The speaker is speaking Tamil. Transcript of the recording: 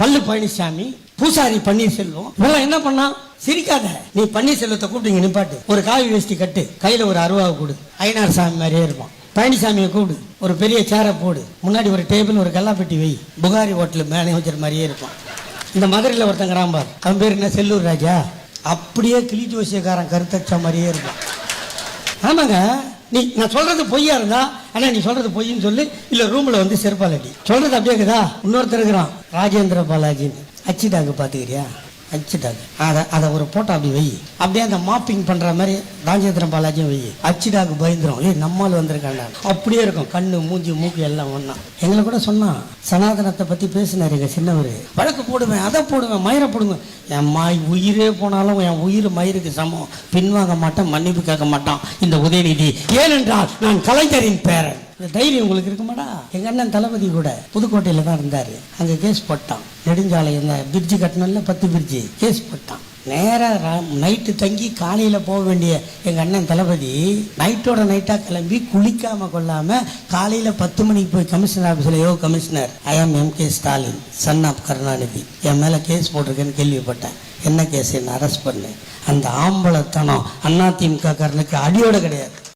பல்லு பழனிசாமி பூசாரி பன்னீர்செல்வம் இவெல்லாம் என்ன பண்ணா? சிரிக்காத. நீ பன்னீர்செல்வத்தை கூப்பிட்டு இங்க நிப்பாட்டு. ஒரு காவி வேஷ்டி கட்டு. கையில ஒரு அருவாவை கொடு. ஐநார் சாமி மாதிரியே இருப்பான் பழனிசாமியை கூப்பிடு. ஒரு பெரிய சேரை போடு. முன்னாடி ஒரு டேபிள் ஒரு கல்லாப்பெட்டி வை. புகாரி ஹோட்டல் மேனேஜர் மாதிரியே இருப்பான் இந்த மதுரையில் ஒருத்தன் ராம்பார் அவன் பேர் என்ன? செல்லூர் ராஜா. அப்படியே கிளி ஜோசியக்காரன் கருத்தச்ச மாதிரியே இருப்பான் ஆமாங்க. நீ நான் சொல்றது பொய்யா இருந்தா ஆனா நீ சொல்றது பொய்ன்னு சொல்லு. இல்ல ரூம்ல வந்து செருப்பாலடி சொல்றது அப்படியே இருக்குதா? இன்னொருத்தர் இருக்கிறான். ராஜேந்திர பாலாஜின்னு அச்சிட்டாங்க பார்த்துக்கிறியா அச்சிட்டாங்க அதை அதை ஒரு போட்டோ அப்படி வை. அப்படியே அந்த மாப்பிங் பண்ணுற மாதிரி ராஜேந்திர பாலாஜியும் வை. அச்சிடாக்கு பயந்துரும். ஏய் நம்மால் வந்திருக்காண்டா அப்படியே இருக்கும். கண்ணு மூஞ்சி மூக்கு எல்லாம் ஒன்றா எங்களை கூட சொன்னான் சனாதனத்தை பற்றி பேசினார் எங்கள் சின்னவர். வழக்கு போடுவேன் அதை போடுவேன் மயிரை போடுவேன். என் மாய் உயிரே போனாலும் என் உயிர் மயிருக்கு சமம். பின்வாங்க மாட்டேன் மன்னிப்பு கேட்க மாட்டான். இந்த உதயநிதி. ஏனென்றால் நான் கலைஞரின் பேரன். இந்த தைரியம் உங்களுக்கு இருக்குமாடா? எங்கள் அண்ணன் தளபதி கூட புதுக்கோட்டையில் தான் இருந்தார். அங்கே கேஸ் போட்டான். நெடுஞ்சாலை இந்த பிரிட்ஜு கட்டணும்ல பத்து பிரிட்ஜு கேஸ் போட்டான். நேராக நைட்டு தங்கி காலையில் போக வேண்டிய எங்கள் அண்ணன் தளபதி நைட்டோட நைட்டாக கிளம்பி குளிக்காமல் கொள்ளாமல் காலையில் பத்து மணிக்கு போய் கமிஷனர் ஆஃபீஸில் yo commissioner I am M K Stalin son of Karunanidhi என் மேலே கேஸ் போட்டிருக்கேன்னு கேள்விப்பட்டேன். என்ன கேஸ் என்ன அரெஸ்ட் பண்ணு. அந்த ஆம்பளத்தனம் அதிமுக காரனுக்கு அடியோடு கிடையாது.